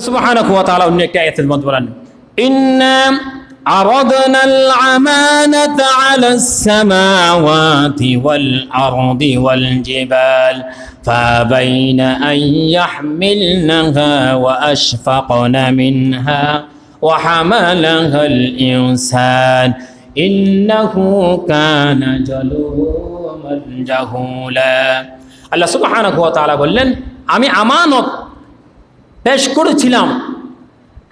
সুবহানাহু ওয়া তাআলা অন্য একটা আয়াতের মধ্যে বলেন ইন্না عرضنا الأمانة على السماوات والأرض والجبال فأبين أن يحملنها وأشفقن منها وحملها الإنسان إنه كان جلوما جهولا আল্লাহ সুবহানাহু ওয়া তাআলা বললেন আমি আমানত পেশ করেছিলাম।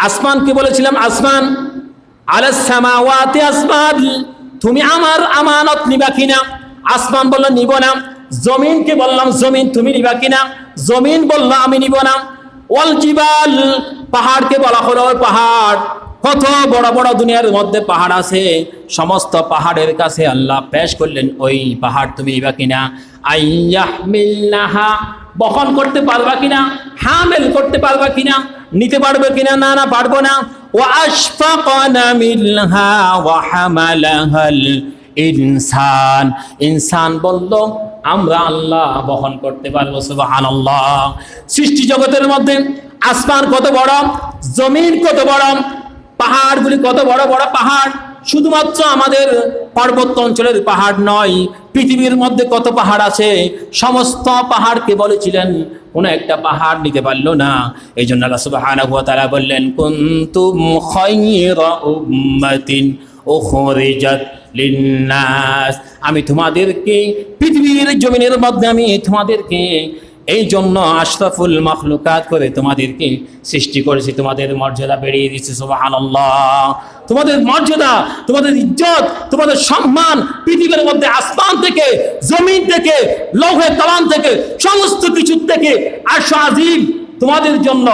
আসমানকে বলেছিলাম, আসমান আলাসামাওয়াতে আসমান তুমি আমার আমানত নিবা কিনা? আসমান বলল, নিব না। জমিনকে বললাম, জমিন তুমি নিবা কিনা? জমিন বলল, আমি নিব না। ওয়াল জিবাল, পাহাড়কে বলা হলো পাহাড়। কত বড় বড় দুনিয়ার মধ্যে পাহাড় আছে। সমস্ত পাহাড়ের কাছে আল্লাহ পেশ করলেন, ওই পাহাড় তুমি নিবা কিনা? আইয়াহমিল্লাহা বহন করতে পারবা কিনা, হামেল করতে পারবা কিনা, নিতে পারবে কিনা, না না, পারব না। ও ইনসান। ইনসান বলল, আমরা আল্লাহ বহন করতে পারব, সুবহানাল্লাহ। সৃষ্টি জগতের মধ্যে আসমান কত বড়, জমিন কত বড়, পাহাড়গুলি কত বড় বড় পাহাড়, শুধুমাত্র আমাদের পার্বত্য অঞ্চলের পাহাড় নয় পৃথিবীর মধ্যে কত পাহাড় আছে? সমস্ত পাহাড়কে বলেছিলেন, কোন একটা পাহাড় নিতে পারল না। এই জন্য আল্লাহ সুবহানাহু বললেন আমি তোমাদেরকে, পৃথিবীর জমিনের মধ্যে আমি তোমাদেরকে এই জন্য আশরাফুল মখলুকাত করে তোমাদেরকে সৃষ্টি করেছি। তোমাদের মর্যাদা বেড়িয়ে দিচ্ছি সুবহানাল্লাহ। তোমাদের মর্যাদা, তোমাদের ইজ্জত, তোমাদের সম্মান পৃথিবীর মধ্যে আসমান থেকে, জমিন থেকে, লৌহে তালান থেকে, সমস্ত কিছুর থেকে আশা আজিম তোমাদের জন্য,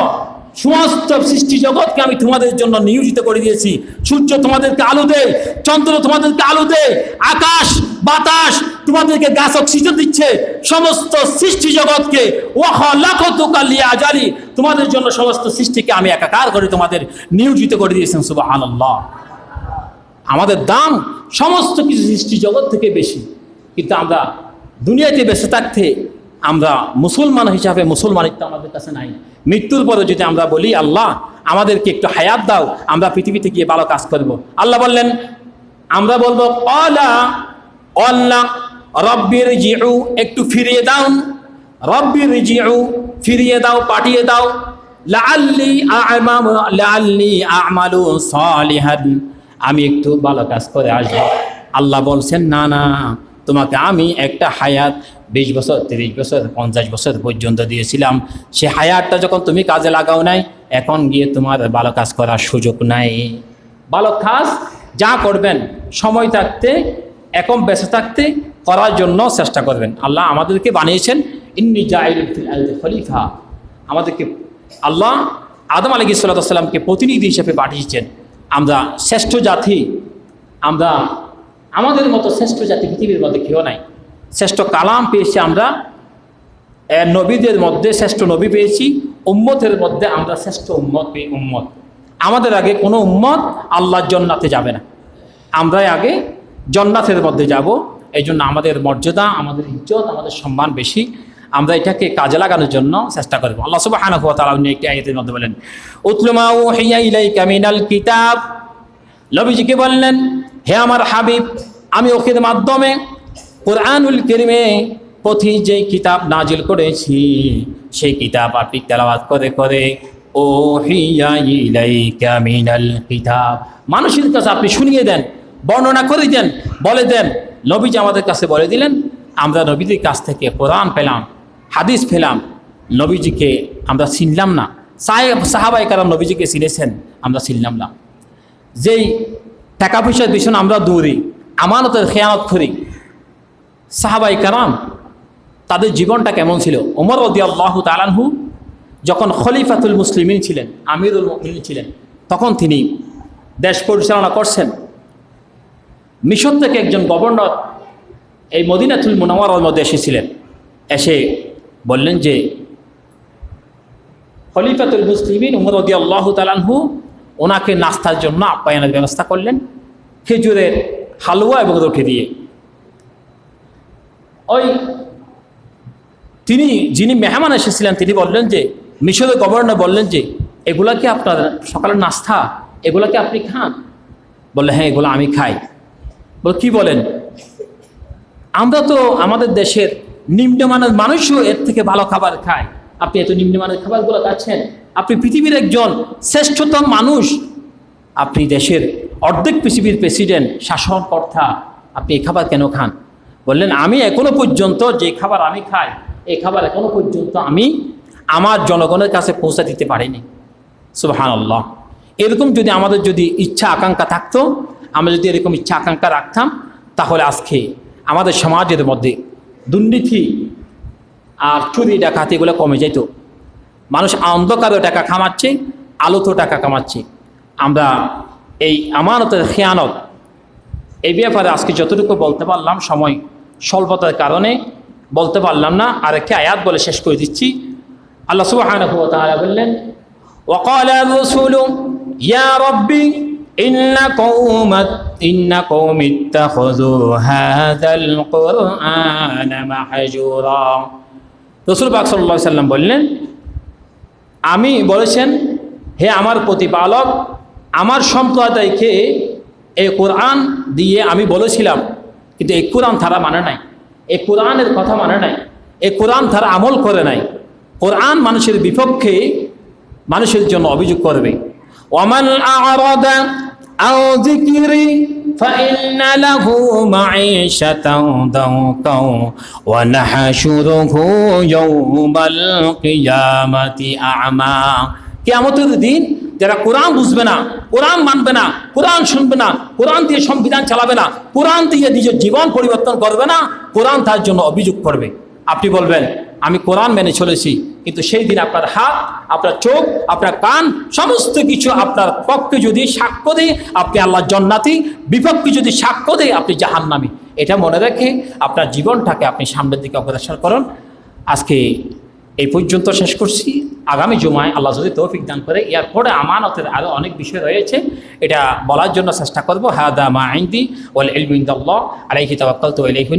সমস্ত সৃষ্টি জগৎকে আমি তোমাদের জন্য নিয়োজিত করে দিয়েছি। সূর্য তোমাদেরকে আলো দেয়, চন্দ্র তোমাদেরকে আলো দেয়, আকাশ, বাতাস তোমাদেরকে গাছ অক্সিজেন দিচ্ছে। সমস্ত সৃষ্টি জগৎকে তোমাদের জন্য সমস্ত সৃষ্টিকে আমি একাকার করে তোমাদের নিয়োজিত করে দিয়েছেন, সুবহানাল্লাহ। আমাদের দাম সমস্ত কিছু সৃষ্টি জগৎ থেকে বেশি। কিন্তু আমরা দুনিয়াতে বেঁচে থাকতে আমরা মুসলমান হিসাবে মুসলমানিত্ব আমাদের কাছে নাই। মৃত্যুর পরে যদি আমরা বলি, আল্লাহ, আমাদেরকে একটু হায়াত দাও, আমরা পৃথিবীতে গিয়ে ভালো কাজ করব। আল্লাহ বললেন, আমরা বলব অলা অল্লাহ রব্বির জিউ একটু ফিরিয়ে দাও। রব্বির জিউ ফিরিয়ে দাও, পাঠিয়ে দাও। লাআল্লি আ'মালু লাআল্লি আমালু সালিহান। আমি একটু ভালো কাজ করে আসব। আল্লাহ বলছেন, না না, তোমাকে আমি একটা হায়াত বিশ বছর, তিরিশ বছর, পঞ্চাশ বছর পর্যন্ত দিয়েছিলাম। সে হায়াতটা যখন তুমি কাজে লাগাও নাই, এখন গিয়ে তোমার ভালো কাজ করার সুযোগ নাই। ভালো কাজ যা করবেন, সময় থাকতে, এখন বেঁচে থাকতে করার জন্য চেষ্টা করবেন। আল্লাহ আমাদেরকে বানিয়েছেন, ইন্নি খলিফা। আমাদেরকে, আল্লাহ আদম আলী সাল্লামকে প্রতিনিধি হিসেবে পাঠিয়েছেন। আমরা শ্রেষ্ঠ জাতি, আমরা, আমাদের মতো শ্রেষ্ঠ জাতি পৃথিবীর মধ্যে কেউ নাই। শ্রেষ্ঠ কালাম পেয়েছি আমরা নবীদের মধ্যে শ্রেষ্ঠ নবী পেয়েছি, উম্মতের মধ্যে আমরা শ্রেষ্ঠ উম্মত পেয়ে উম্মত। আমাদের আগে কোনো উম্মত আল্লাহর জন্নাতে যাবে না। আমরাই আগে জন্নাতের মধ্যে যাব এই জন্য আমাদের মর্যাদা, আমাদের ইজ্জত, আমাদের সম্মান বেশি। আমরা এটাকে কাজে লাগানোর জন্য চেষ্টা করব। আল্লাহ সুবহানাহু ওয়া তাআলা অন্য একটি আয়াতের মধ্যে বলেন উতলুমা মিনাল কিতাব। নবীজিকে বললেন, হে আমার হাবিব, আমি ওকের মাধ্যমে কোরআনুল কেরিমে পথি যে কিতাব নাজিল করেছি, সেই কিতাব আপনি তেলাবাদ করে করে ও হিয়া ইলাইকা মিনাল কিতাব। মানুষের কাছে আপনি শুনিয়ে দেন, বর্ণনা করে দেন, বলে দেন নবীজি আমাদের কাছে বলে দিলেন, আমরা নবীদের কাছ থেকে কোরআন পেলাম, হাদিস পেলাম, নবীজিকে আমরা চিনলাম না। সাহেব সাহাবাই কারাম নবীজিকে চিনেছেন, আমরা চিনলাম না। যেই টাকা পয়সার পিছনে আমরা দৌড়ি, আমানতের খেয়ানত করি সাহাবাই কারাম তাদের জীবনটা কেমন ছিল? ওমর রদি আল্লাহ তালানহু যখন খলিফাতুল মুসলিমিন ছিলেন, আমিরুল মুমিনিন ছিলেন, তখন তিনি দেশ পরিচালনা করছেন। মিশর থেকে একজন গভর্নর এই মদিনাতুল মুনাওয়ার মধ্যে এসেছিলেন। এসে বললেন যে, খলিফাতুল মুসলিমিন উমর রদি আল্লাহ তালানহু ওনাকে নাস্তার জন্য আপ্যায়নের ব্যবস্থা করলেন খেজুরের হালুয়া এবং রুটি দিয়ে। ওই তিনি যিনি মেহমান এসেছিলেন, তিনি বললেন যে, মিশরের গভর্নর বললেন যে, এগুলা কি আপনার সকালের নাস্তা? এগুলা কি আপনি খান? বললে হ্যাঁ এগুলো আমি খাই। কি বলেন? আমরা তো আমাদের দেশের নিম্নমানের মানুষও এর থেকে ভালো খাবার খায়। আপনি এত নিম্নমানের খাবারগুলো খাচ্ছেন। আপনি পৃথিবীর একজন শ্রেষ্ঠতম মানুষ। আপনি দেশের অর্ধেক পৃথিবীর প্রেসিডেন্ট, শাসনকর্তা। আপনি এই খাবার কেন খান? বললেন, আমি এখনও পর্যন্ত যে খাবার আমি খাই এই খাবার এখনও পর্যন্ত আমি আমার জনগণের কাছে পৌঁছে দিতে পারিনি। সুবাহান আল্লাহ এরকম যদি আমাদের যদি ইচ্ছা, আকাঙ্ক্ষা থাকতো আমরা যদি এরকম ইচ্ছা আকাঙ্ক্ষা রাখতাম, তাহলে আজকে আমাদের সমাজের মধ্যে দুর্নীতি আর চুরি ডাকাতি এগুলো কমে যেত। মানুষ অন্ধকারেও টাকা কামাচ্ছে, আলোতেও টাকা কামাচ্ছে। আমরা এই আমানতের খেয়ানত, এই ব্যাপারে আজকে যতটুকু বলতে পারলাম, সময় স্বল্পতার কারণে বলতে পারলাম না আর একটি আয়াত বলে শেষ করে দিচ্ছি। আল্লাহ সুবাহ বললেন ওকাল ইয়া রব্বি ইন্না খজু রসুল সাল্লাম বললেন, আমি বলেছেন, হে আমার প্রতিপালক, আমার সম্প্রদায়কে এই কোরআন দিয়ে আমি বলেছিলাম, কিন্তু এই কোরআন তারা মানে নাই। এই কোরআনের কথা মানে নাই। এই কোরআন তারা আমল করে নাই। কোরআন মানুষের বিপক্ষে মানুষের জন্য অভিযোগ করবে। ওমান আরাদ আও যিকরি فإن له معيشة ضنكا ونحشره يوم القيامة أعمى কিয়ামতের দিন যারা কোরআন বুঝবে না কোরআন মানবে না কোরআন শুনবে না কোরআন দিয়ে সংবিধান চালাবে না কোরআন দিয়ে নিজের জীবন পরিবর্তন করবে না কোরআন তার জন্য অভিযোগ করবে আপনি বলবেন আমি কোরআন মেনে চলেছি কিন্তু সেই দিন আপনার হাত, আপনার চোখ, আপনার কান, সমস্ত কিছু আপনার পক্ষে যদি সাক্ষ্য দেয়, আপনি আল্লাহ জন্নাতি, বিপক্ষে যদি সাক্ষ্য দেয়, আপনি জাহান্নামি। এটা মনে রেখে আপনার জীবনটাকে আপনি সামনের দিকে অগ্রসর করুন। আজকে এই পর্যন্ত শেষ করছি। আগামী জুমায় আল্লাহ যদি তৌফিক দান করে, এরপরে আমানতের আরও অনেক বিষয় রয়েছে। এটা বলার জন্য চেষ্টা করব। হাদা মা আইন্দি ওয়াল ইলমিন্দাল্লাহ আলাইহি তাওয়াক্কালতু ইলাইহি